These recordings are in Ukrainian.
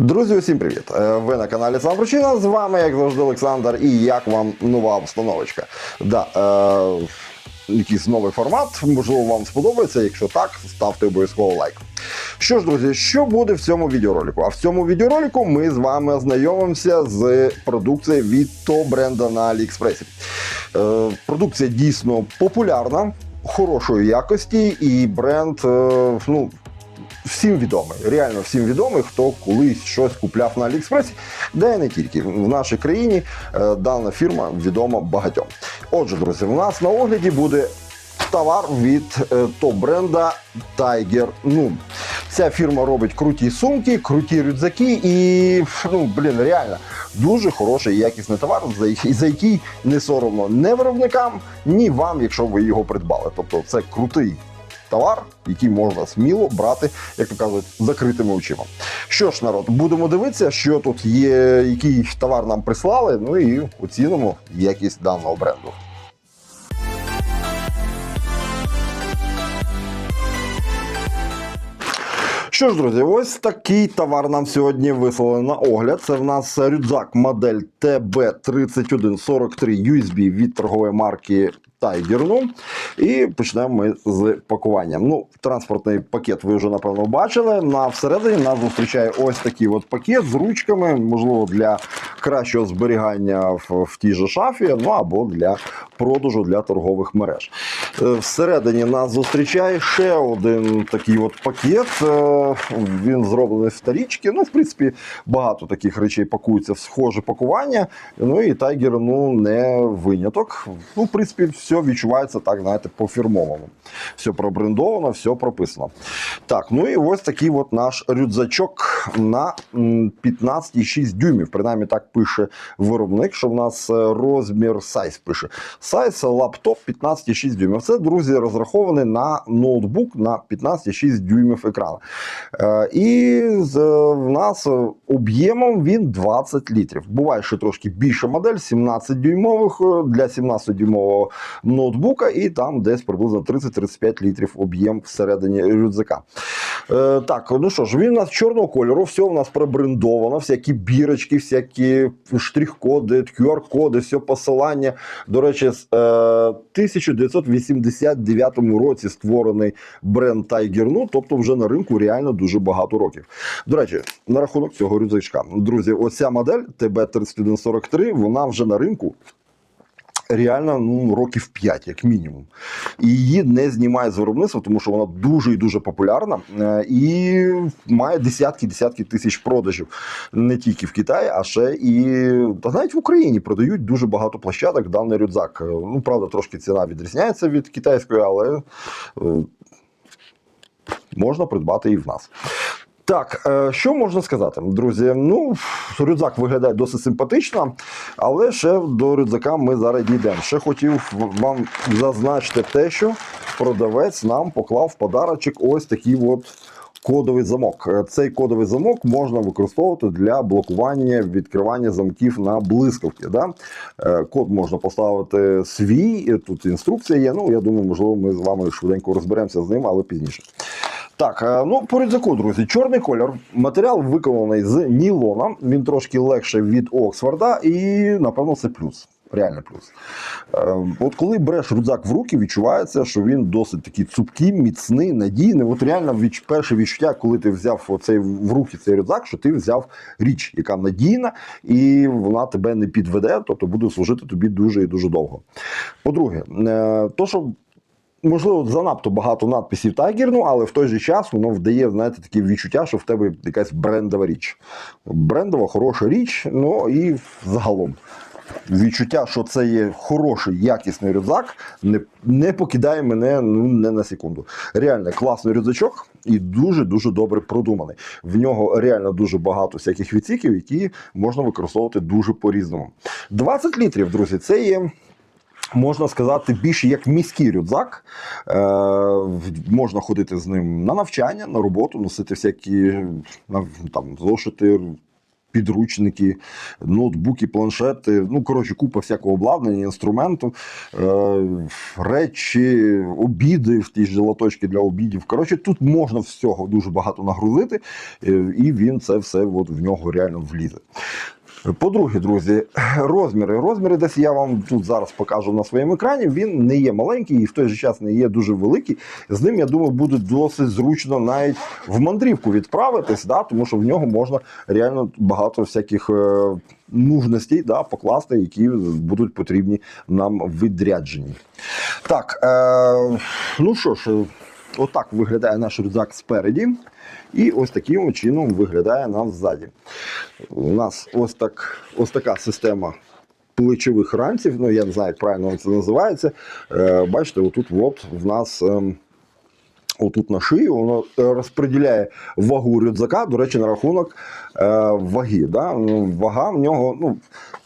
Друзі, усім привіт! Е, Ви на каналі Сам Причина. З вами, як завжди, Олександр. І як вам нова обстановочка? Да, е, якийсь новий формат, можливо, вам сподобається. Якщо так, ставте обов'язково лайк. Що ж, друзі, що буде в цьому відеоролику? А в цьому відеоролику ми з вами ознайомимося з продукцією від то бренда на Аліекспресі. Е, продукція дійсно популярна, хорошої якості, і бренд, е, ну всім відомий, реально всім відомий, хто колись щось купляв на Аліекспресі, де не тільки в нашій країні е, дана фірма відома багатьом. Отже, друзі, у нас на огляді буде товар від е, топ-бренда Tiger Noon. Ця фірма робить круті сумки, круті рюкзаки і ну блін, реально дуже хороший якісний товар, за, за який не соромно не виробникам, ні вам, якщо ви його придбали. Тобто, це крутий товар, який можна сміло брати, як то кажуть, закритими очима. Що ж, народ, будемо дивитися, що тут є, який товар нам прислали. Ну і оцінимо якість даного бренду. Що ж, друзі, ось такий товар нам сьогодні вислали на огляд. Це в нас рюкзак модель TB3143 USB від торгової марки Tiger. Ну, і почнемо ми з пакуванням. Ну, транспортний пакет ви вже напевно бачили. На всередині нас зустрічає ось такий от пакет з ручками, можливо, для кращого зберігання в, в тій же шафі, ну або для продажу для торгових мереж. Е, Всередині нас зустрічає ще один такий от пакет. Е, Він зроблений з тарічки. Ну, в принципі, багато таких речей пакуються в схоже пакування. Ну і Tiger ну, не виняток. Ну, в принципі, все відчувається так, знаєте, по-фірмовому. Все пробрендовано, все прописано. Так, ну і ось такий от наш рюкзачок на 15,6 дюймів. Принаймні так пише виробник, що в нас е, розмір сайз пише. Сайз лаптоп 15,6 дюймів. Це, друзі, розрахований на ноутбук на 15,6 дюймів екрану. Е, І в нас об'ємом він 20 літрів. Буває, що трошки більша модель, 17 дюймових е, для 17 дюймового ноутбука, і там десь приблизно 30-35 літрів об'єм всередині рюкзака. Е, так, ну що ж, він у нас чорного кольору, все у нас пробрендовано, всякі бірочки, всякі штрих-коди, QR-коди, все посилання. До речі, з е, 1989 році створений бренд Tiger Ну, тобто вже на ринку реально дуже багато років. До речі, на рахунок цього рюкзачка. Друзі, оця модель TB3143, вона вже на ринку реально ну, років 5, як мінімум. І її не знімають з виробництва, тому що вона дуже і дуже популярна е, і має десятки-десятки тисяч продажів не тільки в Китаї, а ще і та навіть в Україні продають дуже багато площадок даний рюкзак. Е, Ну, правда, трошки ціна відрізняється від китайської, але е, можна придбати і в нас. Так, е, що можна сказати, друзі? Ну, рюкзак виглядає досить симпатично, але ще до рюкзака ми зараз дійдемо. Ще хотів вам зазначити те, що продавець нам поклав в подарочок ось такий от. Кодовий замок. Е, Цей кодовий замок можна використовувати для блокування відкривання замків на блискавки. Да? Е, Код можна поставити свій. Тут інструкція є. Ну я думаю, можливо, ми з вами швиденько розберемося з ним, але пізніше. Так, е, ну по рюкзаку, друзі, чорний кольор. Матеріал виконаний з нілона. Він трошки легше від Оксфорда, і напевно це плюс. Реально плюс. Е, От коли береш рюкзак в руки, відчувається, що він досить такий цупкий, міцний, надійний. От реально відч... перше відчуття, коли ти взяв оцей в руки цей рюкзак, що ти взяв річ, яка надійна, і вона тебе не підведе, тобто буде служити тобі дуже і дуже довго. По-друге, е, то, що Можливо, занадто багато надписів Tiger, ну, але в той же час воно вдає, знаєте, таке відчуття, що в тебе якась брендова річ. Брендова, хороша річ, ну і загалом. Відчуття, що це є хороший, якісний рюкзак, не, не покидає мене ну, не на секунду. Реально класний рюкзачок і дуже-дуже добре продуманий. В нього реально дуже багато всяких відсіків, які можна використовувати дуже по-різному. 20 літрів, друзі, це є можна сказати, більше як міський рюкзак. Е, можна ходити з ним на навчання, на роботу, носити всякі там, зошити, підручники, ноутбуки, планшети. Ну, коротше, купа всякого обладнання, інструменту, е, речі, обіди в ті ж лоточки для обідів. Коротше, тут можна всього дуже багато нагрузити, е, і він це все от в нього реально влізе. По-друге, друзі, розміри. Розміри десь я вам тут зараз покажу на своєму екрані. Він не є маленький і в той же час не є дуже великий. З ним, я думаю, буде досить зручно навіть в мандрівку відправитись, да, тому що в нього можна реально багато всяких е, нужностей да, покласти, які будуть потрібні нам в відрядженні. Так, е, ну що ж, отак виглядає наш рюкзак спереді. І ось таким чином виглядає нам ззаді. У нас ось, так, ось така система плечових ранців, Ну, я не знаю, як правильно це називається. Е, бачите, отут от в нас. Е, Отут на шиї воно е, розподіляє вагу рюкзака, до речі, на рахунок ваги. Да? Ну, Вага в нього, ну,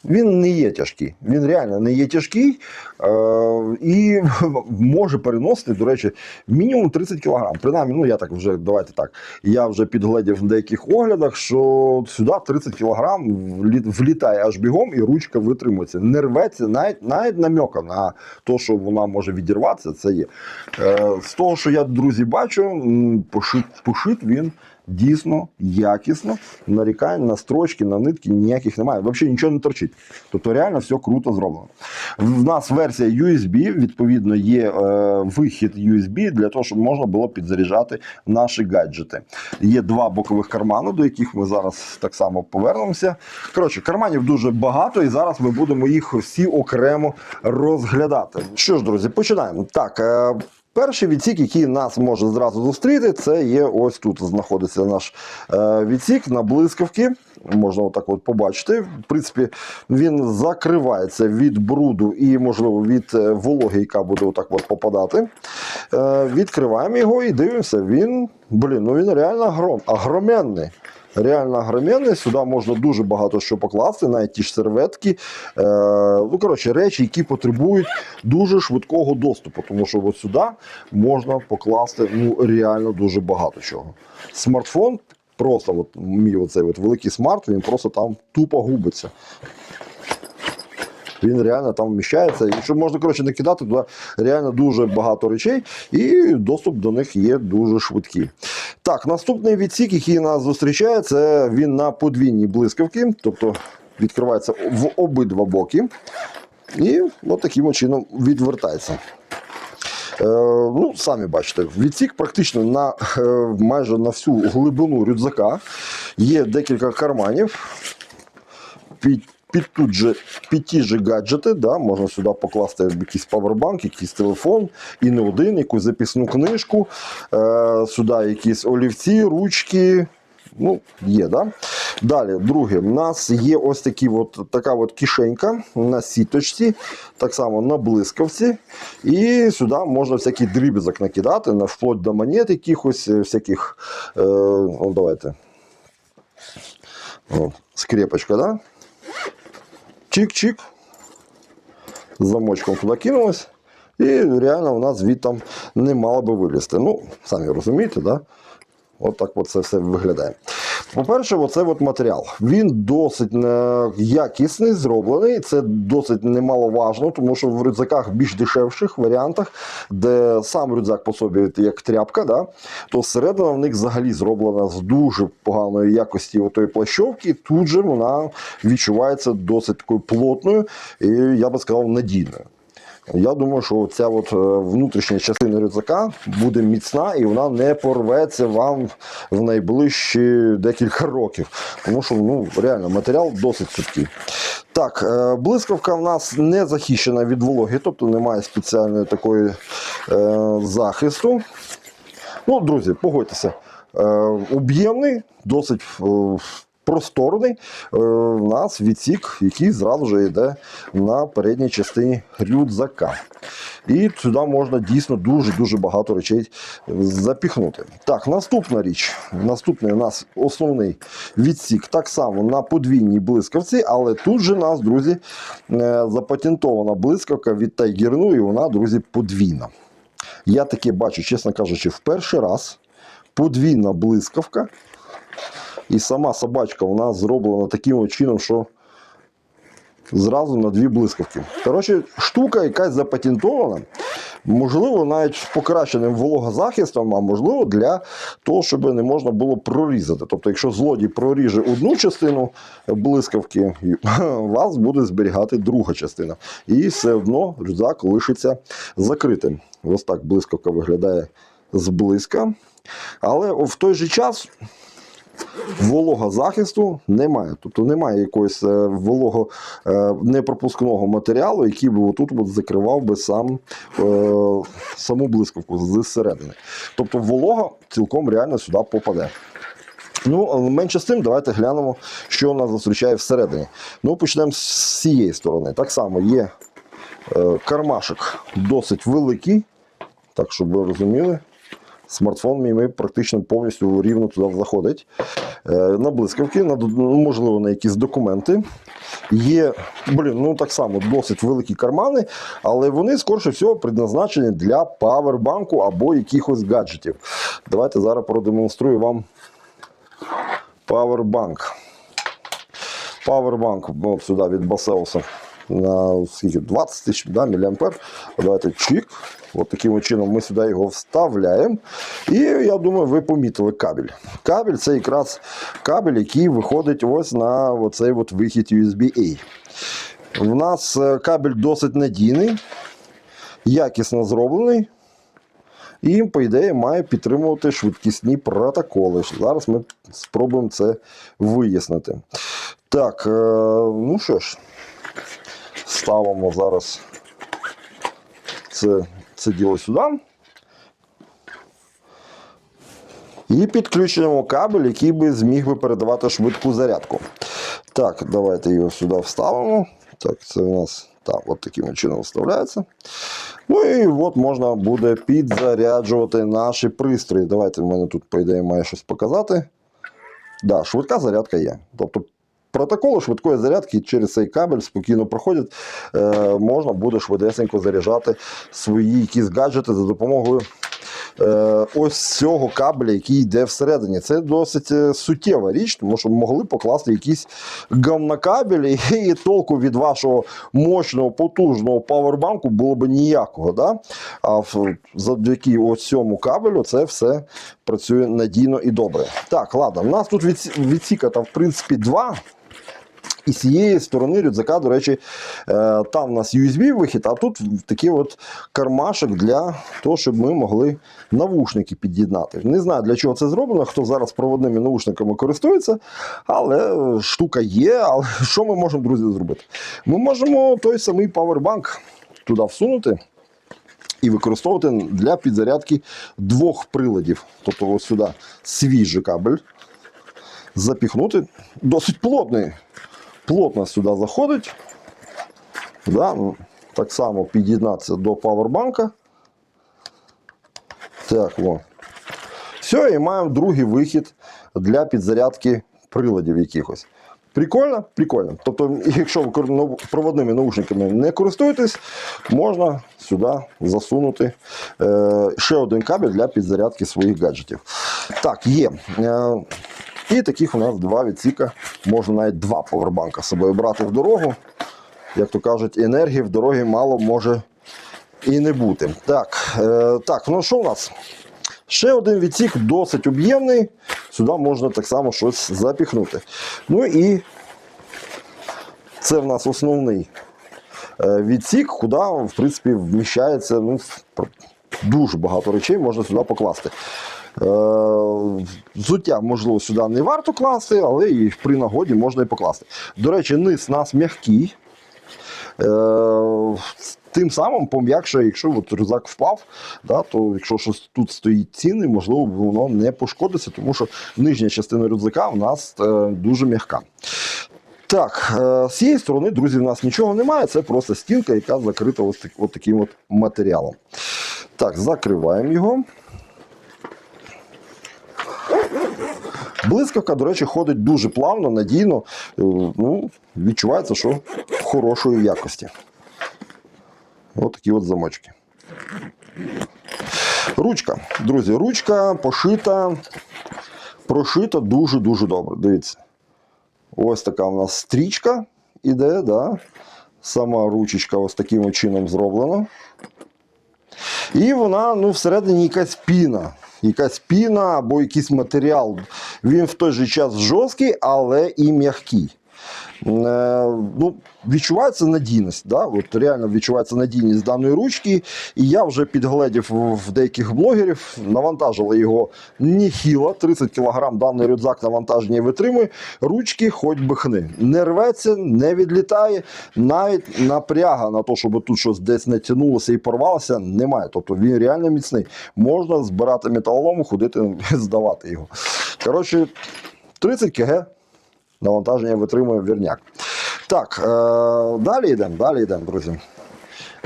він не є тяжкий. Він реально не є тяжкий е, і може переносити, до речі, мінімум 30 кг. Принаймні, ну я так вже давайте так. Я вже підгледів в деяких оглядах, що сюди 30 кг влітає аж бігом, і ручка витримується. Не рветься, навіть навіть намека на те, що вона може відірватися, це є. Е, з того, що я, друзі, бачу, пошит, пошит він. Дійсно, якісно, нарікань на строчки, на нитки ніяких немає. Взагалі нічого не торчить. Тобто реально все круто зроблено. В нас версія USB, відповідно, є е, вихід USB для того, щоб можна було підзаряджати наші гаджети. Є два бокових кармани, до яких ми зараз так само повернемося. Коротше, карманів дуже багато, і зараз ми будемо їх всі окремо розглядати. Що ж, друзі, починаємо. Так. Е, Перший відсік, який нас може зразу зустріти, це є ось тут знаходиться наш е, відсік на блискавки. Можна отак от побачити. В принципі, він закривається від бруду і, можливо, від е, вологи, яка буде отак от попадати. Е, відкриваємо його і дивимося. Він, блін, ну він реально гром, огроменний. Реально огроменний, сюди можна дуже багато що покласти, навіть ті ж серветки. Е, ну, коротше, речі, які потребують дуже швидкого доступу, тому що от сюди можна покласти ну, реально дуже багато чого. Смартфон просто, от, мій оцей от великий смарт, він просто там тупо губиться. Він реально там вміщається. І що можна коротше, накидати туди реально дуже багато речей, і доступ до них є дуже швидкий. Так, наступний відсік, який нас зустрічає, це він на подвійній блискавки, тобто відкривається в обидва боки. І от таким чином відвертається. Е, ну, самі бачите, відсік практично на е, майже на всю глибину рюкзака. Є декілька карманів. Під, під, тут же, під ті же гаджети, да, можна сюди покласти якийсь павербанк, якийсь телефон, і не один, якусь записну книжку, е, сюди якісь олівці, ручки. Ну, є, да? Далі, друге, в нас є ось такі от, така от кишенька на сіточці, так само на блискавці. І сюди можна всякий дрібізок накидати, на- вплоть до монет якихось, е, всяких. Е, давайте. О, скрепочка, да? Чик-чик. З замочком туди кинулось. І реально у нас звідти не мало би вилізти. Ну, самі розумієте, да? От так от це все виглядає. По-перше, оце от матеріал. Він досить е, якісний, зроблений. Це досить немаловажно, тому що в рюкзаках більш дешевших варіантах, де сам рюкзак по собі як тряпка, да, то середина в них взагалі зроблена з дуже поганої якості отої плащовки. Тут же вона відчувається досить такою плотною і я би сказав надійною. Я думаю, що ця от е, внутрішня частина рюкзака буде міцна і вона не порветься вам в найближчі декілька років. Тому що ну, реально матеріал досить цупкий. Так, е, блискавка в нас не захищена від вологи, тобто немає спеціальної такої е, захисту. Ну, друзі, погодьтеся. Е, об'ємний, досить просторний е, у нас відсік, який зразу ж йде на передній частині рюкзака. І сюди можна дійсно дуже-дуже багато речей запіхнути. Так, наступна річ. Наступний у нас основний відсік так само на подвійній блискавці, але тут же у нас, друзі, е, запатентована блискавка від Тайгерну, і вона, друзі, подвійна. Я таке бачу, чесно кажучи, в перший раз подвійна блискавка І сама собачка у нас зроблена таким чином, що зразу на дві блискавки. Коротше, штука якась запатентована. Можливо, навіть з покращеним вологозахистом, а можливо, для того, щоб не можна було прорізати. Тобто, якщо злодій проріже одну частину блискавки, вас буде зберігати друга частина. І все одно рюкзак лишиться закритим. Ось так блискавка виглядає зблизька. Але в той же час вологозахисту немає. Тобто немає якогось е, волого е, непропускного матеріалу, який би отут от закривав би сам, е, саму блискавку зсередини. Тобто волога цілком реально сюди попаде. Ну, менше з тим, давайте глянемо, що нас зустрічає всередині. Ну, почнемо з цієї сторони. Так само є кармашок досить великий, так щоб ви розуміли. Смартфон мій ми практично повністю рівно туди заходить. Е, на блискавки, на, ну, можливо, на якісь документи. Є, блін, ну так само досить великі кармани, але вони, скорше всього, предназначені для павербанку або якихось гаджетів. Давайте зараз продемонструю вам павербанк. Павербанк от сюди від Басеуса на скільки, 20 тисяч да, міліампер. Давайте чик. От таким чином ми сюди його вставляємо. І я думаю, ви помітили кабель. Кабель це якраз кабель, який виходить ось на оцей от вихід USB-A. У нас е, кабель досить надійний, якісно зроблений. І, по ідеї, має підтримувати швидкісні протоколи. Зараз ми спробуємо це вияснити. Так, е, ну що ж, ставимо зараз це, це діло сюди. І підключуємо кабель, який би зміг би передавати швидку зарядку. Так, давайте його сюди вставимо. Так, це у нас так, от таким чином вставляється. Ну і от можна буде підзаряджувати наші пристрої. Давайте в мене тут, по ідеї, має щось показати. Да, швидка зарядка є. Тобто протоколи швидкої зарядки через цей кабель спокійно проходять. Е, можна буде швидесенько заряджати свої якісь гаджети за допомогою е, ось цього кабеля, який йде всередині. Це досить е, суттєва річ, тому що могли покласти якісь гамнокабелі, і толку від вашого мощного, потужного павербанку було б ніякого. Да? А завдяки ось цьому кабелю це все працює надійно і добре. Так, ладно, у нас тут відсі- відсіката, в принципі, два. І з цієї сторони рюкзака, до речі, е, там у нас USB-вихід, а тут такий от кармашок для того, щоб ми могли навушники під'єднати. Не знаю, для чого це зроблено, хто зараз проводними навушниками користується, але штука є. Але що ми можемо, друзі, зробити? Ми можемо той самий павербанк туди всунути. І використовувати для підзарядки двох приладів. Тобто ось сюди свіжий кабель запіхнути. Досить плотний. Плотно сюди заходить. Да, так само під'єднатися до павербанка. Так, о. Все, і маємо другий вихід для підзарядки приладів якихось. Прикольно? Прикольно. Тобто, якщо ви проводними наушниками не користуєтесь, можна сюди засунути е, ще один кабель для підзарядки своїх гаджетів. Так, є. І таких у нас два відсіка. Можна навіть два повербанка з собою брати в дорогу. Як то кажуть, енергії в дорогі мало може і не бути. Так, е, так, ну що у нас? Ще один відсік досить об'ємний. Сюди можна так само щось запіхнути. Ну і це в нас основний е, відсік, куди, в принципі, вміщається ну, дуже багато речей можна сюди покласти. Е, Взуття, можливо, сюди не варто класти, але і при нагоді можна і покласти. До речі, низ нас м'який. Е, Тим самим пом'якшує, якщо от рюкзак впав, да, то якщо щось тут стоїть цінне, можливо, воно не пошкодиться, тому що нижня частина рюкзака у нас е, дуже м'яка. Так, з цієї сторони, друзі, в нас нічого немає, це просто стінка, яка закрита ось, таким от матеріалом. Так, закриваємо його. Блискавка, до речі, ходить дуже плавно, надійно. Е, Ну, відчувається, що хорошої якості. Ось такі от замочки. Ручка. Друзі, ручка пошита прошито дуже-дуже добре. Дивіться. Ось така у нас стрічка іде, да? сама ручечка ось таким чином зроблена. І вона ну, всередині якась піна. Якась піна або якийсь матеріал. Він в той же час жорсткий, але і м'який. Е, ну, відчувається надійність. Да? От реально відчувається надійність даної ручки. І я вже підгледів в деяких блогерів, навантажили його ніхіло, 30 кг даний рюкзак навантаження витримує. Ручки хоч би хни. Не рветься, не відлітає, навіть напряга на те, щоб тут щось десь натягнулося і порвалося, немає. Тобто він реально міцний. Можна збирати металолом, ходити, здавати його. Коротше, 30 кг навантаження витримує вірняк. Так, е, далі йдемо, далі йдемо, друзі.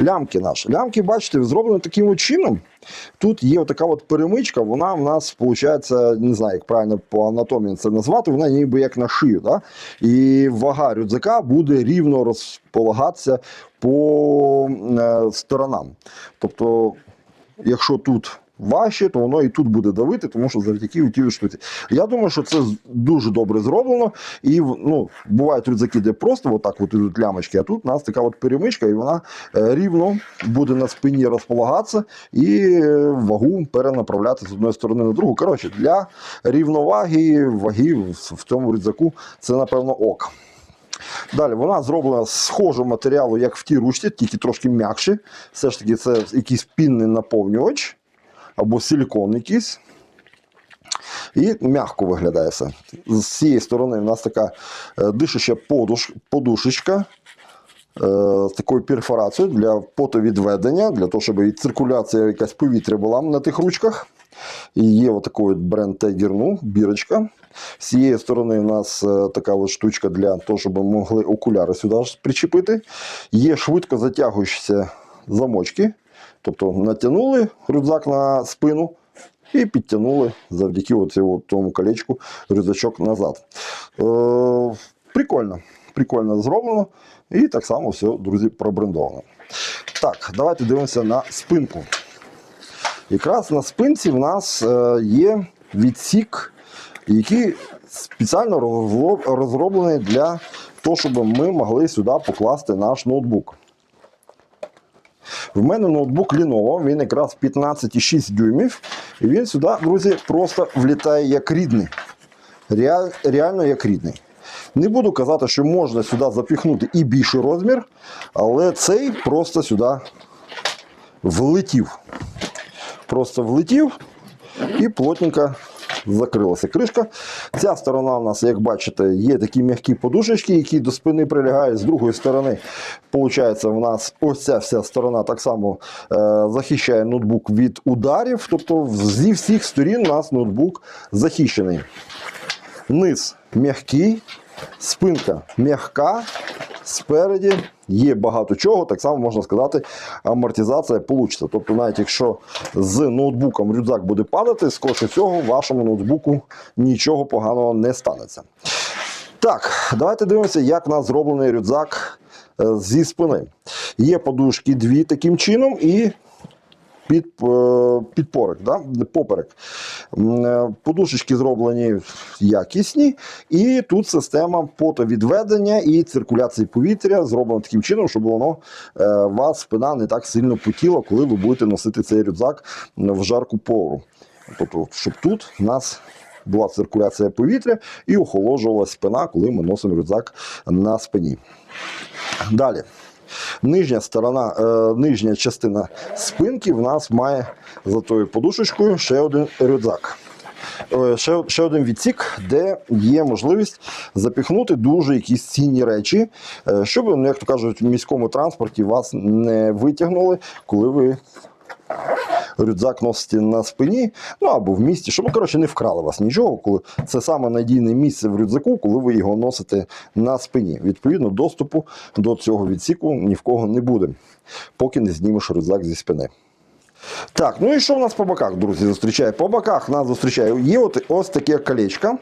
Лямки наші. Лямки, бачите, зроблені таким чином. Тут є така от перемичка, вона в нас, виходить, не знаю, як правильно по анатомії це назвати, вона ніби як на шию. Да? І вага рюкзака буде рівно розполагатися по е, сторонам. Тобто, якщо тут важче, то воно і тут буде давити, тому що завдяки тій штуці. Я думаю, що це дуже добре зроблено. І ну, бувають рюкзаки, де просто отак от ідуть лямочки, а тут у нас така от перемичка, і вона е, рівно буде на спині розполагатися і е, вагу перенаправляти з одної сторони на другу. Коротше, для рівноваги ваги в, в цьому рюкзаку це, напевно, ок. Далі вона зроблена з схожого матеріалу, як в тій ручці, тільки трошки м'якше. Все ж таки, це якийсь пінний наповнювач або силікон якийсь. І м'яко виглядає все. З цієї сторони в нас така е, дишуща подуш, подушечка е, з такою перфорацією для потовідведення, для того, щоб і циркуляція якась повітря була на тих ручках. І є отакий бренд Nu, бірочка. З цієї сторони у нас е, така от штучка для того, щоб ми могли окуляри сюди причепити. Є швидко затягуючіся замочки. Тобто натягнули рюкзак на спину і підтягнули завдяки оцьому тому колечку рюкзачок назад. Е, прикольно. Прикольно зроблено. І так само все, друзі, пробрендовано. Так, давайте дивимося на спинку. Якраз на спинці в нас е, є відсік, який спеціально розроблений для того, щоб ми могли сюди покласти наш ноутбук. В мене ноутбук Lenovo, він якраз 15,6 дюймів. І він сюди, друзі, просто влітає як рідний. Реаль, реально як рідний. Не буду казати, що можна сюди запіхнути і більший розмір, але цей просто сюди влетів. Просто влетів і плотненько закрилася кришка. Ця сторона у нас, як бачите, є такі м'які подушечки, які до спини прилягають. З другої сторони, виходить, у нас ось ця вся сторона так само е, захищає ноутбук від ударів. Тобто зі всіх сторін у нас ноутбук захищений. Низ м'який, спинка м'яка, спереді є багато чого, так само можна сказати, амортизація получиться. Тобто, навіть якщо з ноутбуком рюкзак буде падати, скоріше всього, вашому ноутбуку нічого поганого не станеться. Так, давайте дивимося, як у нас зроблений рюкзак е, зі спини. Є подушки дві таким чином і під, е, підпорик, да? поперек. Е, Подушечки зроблені якісні, і тут система потовідведення і циркуляції повітря зроблена таким чином, щоб воно е, вас спина не так сильно потіла, коли ви будете носити цей рюкзак в жарку пору. Тобто, щоб тут у нас була циркуляція повітря і охолоджувалася спина, коли ми носимо рюкзак на спині. Далі. Нижня сторона, е, нижня частина спинки в нас має за тою подушечкою ще один рюкзак. Е, Ще, ще один відсік, де є можливість запіхнути дуже якісь цінні речі, е, щоб, ну, як то кажуть, в міському транспорті вас не витягнули, коли ви рюкзак носите на спині, ну або в місті, щоб коротше, не вкрали вас нічого, коли це саме надійне місце в рюкзаку, коли ви його носите на спині. Відповідно, доступу до цього відсіку ні в кого не буде, поки не знімеш рюкзак зі спини. Так, ну і що в нас по боках, друзі, зустрічає? По боках нас зустрічає є от, ось таке колечко.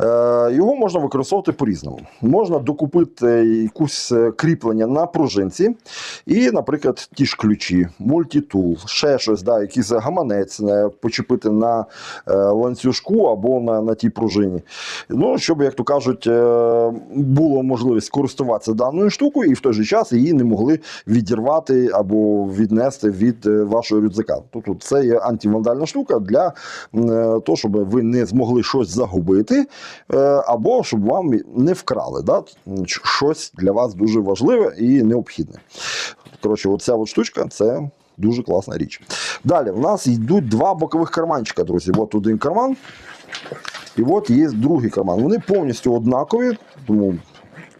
Е, його можна використовувати по-різному. Можна докупити якусь е, кріплення на пружинці, і, наприклад, ті ж ключі, мультитул, ще щось, да, якийсь гаманець е, почепити на е, ланцюжку або на, на тій пружині. Ну, щоб, як то кажуть, було можливість користуватися даною штукою, і в той же час її не могли відірвати або віднести від е, вашого рюкзака. Тобто це є антивандальна штука для е, того, щоб ви не змогли щось загубити, е, або щоб вам не вкрали. Да? Щось для вас дуже важливе і необхідне. Коротше, оця от штучка це. Дуже класна річ. Далі в нас йдуть два бокових карманчика, друзі. От один карман, і от є другий карман. Вони повністю однакові, тому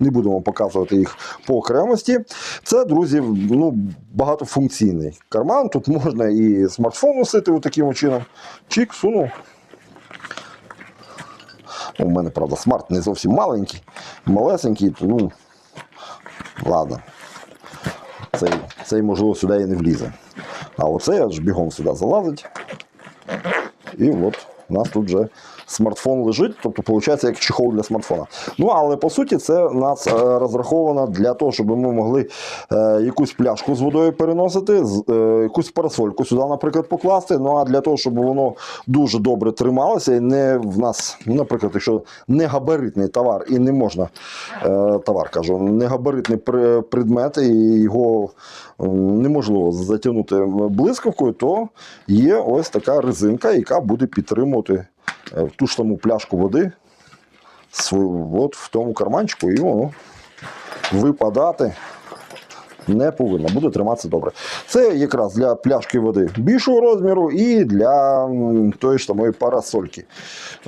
не будемо показувати їх по окремості. Це, друзі, ну, багатофункційний карман. Тут можна і смартфон носити таким чином. Чик, сунув. У мене, правда, смарт не зовсім маленький, малесенький, ну, ладно. Цей, цей, можливо, сюди і не влізе. А оцей аж бігом сюди залазить. І от у нас тут вже смартфон лежить, тобто виходить як чехол для смартфона. Ну але по суті це у нас е, розраховано для того, щоб ми могли е, якусь пляшку з водою переносити, е, якусь парасольку сюди, наприклад, покласти. Ну а для того, щоб воно дуже добре трималося, і не в нас, ну, наприклад, якщо не габаритний товар і не можна товар, кажу, не габаритний предмет, і його неможливо затягнути блискавкою, то є ось така резинка, яка буде підтримувати в ту ж саму пляшку води свою, от в тому карманчику, і воно випадати не повинно, буде триматися добре. Це якраз для пляшки води більшого розміру і для тої ж самої парасольки.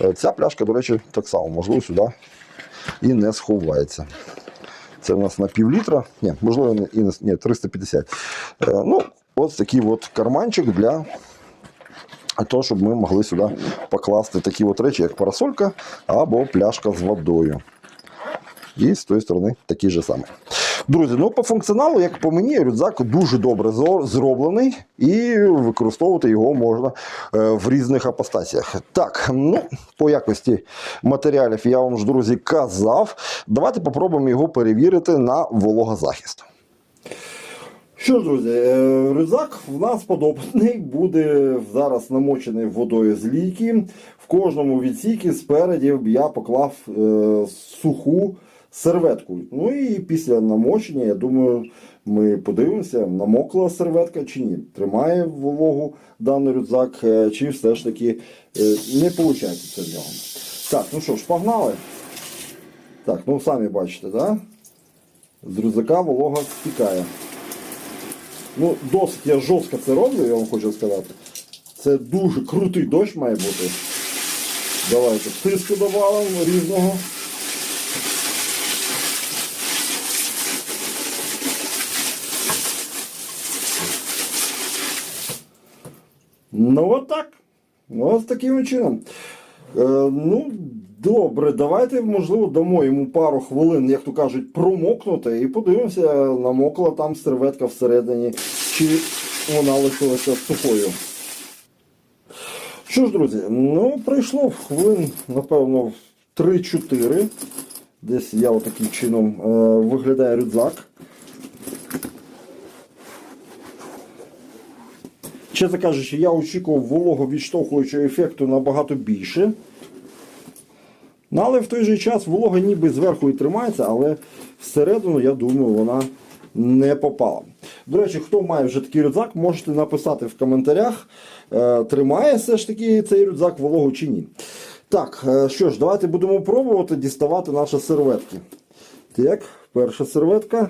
Е, Ця пляшка, до речі, так само, можливо, сюди і не сховається. Це у нас на пів літра, ні, можливо, і не, ні, 350. Е, ну, ось такий от карманчик для того, щоб ми могли сюди покласти такі от речі, як парасолька або пляшка з водою. І з тої сторони такий же самий. Друзі, ну по функціоналу, як по мені, рюкзак дуже добре зроблений і використовувати його можна е, в різних апостасіях. Так, ну по якості матеріалів я вам ж, друзі, казав. Давайте попробуємо його перевірити на вологозахист. Що ж, друзі, е, рюкзак в нас подобний, буде зараз намочений водою з лійки. В кожному відсікі спереді я поклав е, суху серветку. Ну і після намочення, я думаю, ми подивимося, намокла серветка чи ні. Тримає вологу даний рюкзак, е, чи все ж таки не виходить це в нього. Так, ну що ж, погнали. Так, ну самі бачите, да? з рюкзака волога стікає. Ну, досить я жорстко це роблю, я вам хочу сказати. Це дуже крутий дощ має бути. Давайте тиску додамо різного. Ну от так. Ось таким чином. Е, ну, добре, давайте, можливо, дамо йому пару хвилин, як то кажуть, промокнути і подивимося, намокла там серветка всередині, чи вона лишилася сухою. Що ж, друзі, ну пройшло хвилин, напевно, 3-4. Десь я отаким чином е, виглядає рюкзак. Чесно кажучи, я очікував вологовідштовхуючого ефекту набагато більше. Ну, але в той же час волога ніби зверху і тримається, але всередину, я думаю, вона не попала. До речі, хто має вже такий рюкзак, можете написати в коментарях, е, тримає все ж таки цей рюкзак вологу чи ні. Так, е, що ж, давайте будемо пробувати діставати наші серветки. Так, перша серветка.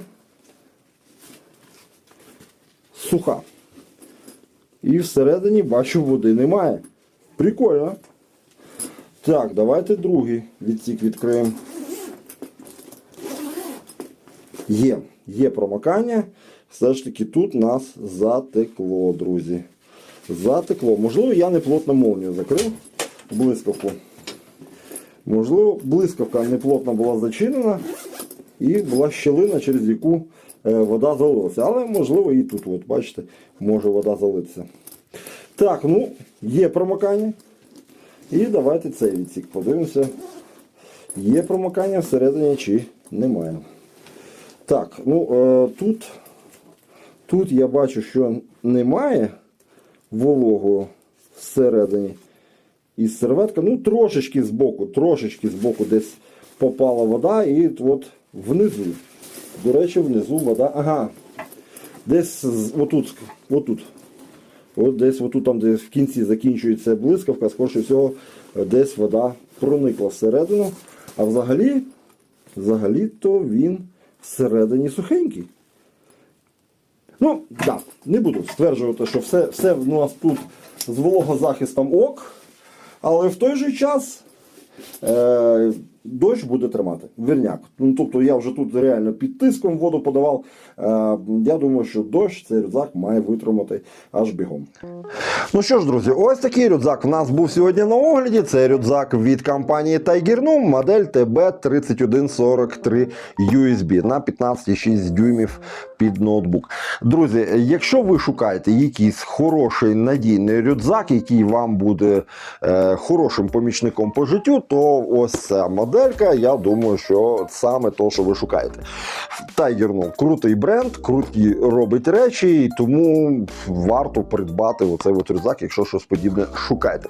Суха. І всередині бачу води немає. Прикольно. Так, давайте другий відсік відкриємо. Є, є промокання. Все ж таки тут нас затекло, друзі. Затекло. Можливо, я не плотно молнію закрив блискавку. Можливо, блискавка не плотно була зачинена і була щілина, через яку е, вода залилася. Але можливо і тут, от, бачите, може вода залитися. Так, ну, є промокання. І давайте цей відсік подивимося. Є промокання всередині чи немає. Так, ну е, тут, тут я бачу, що немає вологого всередині. І серветка, ну трошечки збоку, трошечки збоку десь попала вода, і от внизу. До речі, внизу вода. Ага. Десь отут, отут. От десь отут, там, де в кінці закінчується блискавка, скоріше всього, десь вода проникла всередину. А взагалі, взагалі-то він всередині сухенький. Ну, так, не буду стверджувати, що все, все в нас тут з вологозахистом ок, але в той же час е, дощ буде тримати. Вірняк. Ну, тобто я вже тут реально під тиском воду подавав. Е, я думаю, що дощ цей рюкзак має витримати аж бігом. Ну що ж, друзі, ось такий рюкзак в нас був сьогодні на огляді. Це рюкзак від компанії Tiger модель TB3143 USB на 15,6 дюймів під ноутбук. Друзі, якщо ви шукаєте якийсь хороший надійний рюкзак, який вам буде е, хорошим помічником по життю, то ось ця моделька, я думаю, що саме то, що ви шукаєте. Tiger крутий бренд, круті робить речі, і тому варто придбати оцей от рюкзак, якщо щось подібне шукаєте.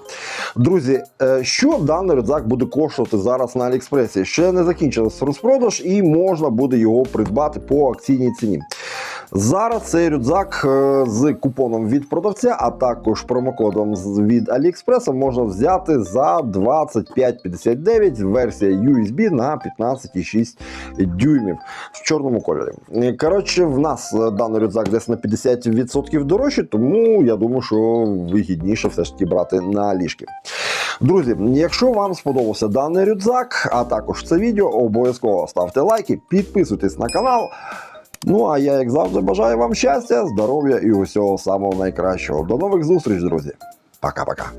Друзі, е, що даний рюкзак буде коштувати зараз на Аліекспресі? Ще не закінчився розпродаж і можна буде його придбати по акційній ціні. Зараз цей рюкзак е, з купоном від продавця, а також промокодом від AliExpress можна взяти за 25,59 версія USB на 15,6 дюймів в чорному кольорі. Е, Коротше, в нас е, даний рюкзак десь на 50% дорожче, тому я думаю, що вигідніше все ж таки брати на ліжки. Друзі, якщо вам сподобався даний рюкзак, а також це відео, обов'язково ставте лайки, підписуйтесь на канал. Ну а я, як завжди, бажаю вам щастя, здоров'я і усього самого найкращого. До нових зустріч, друзі. Пока-пока.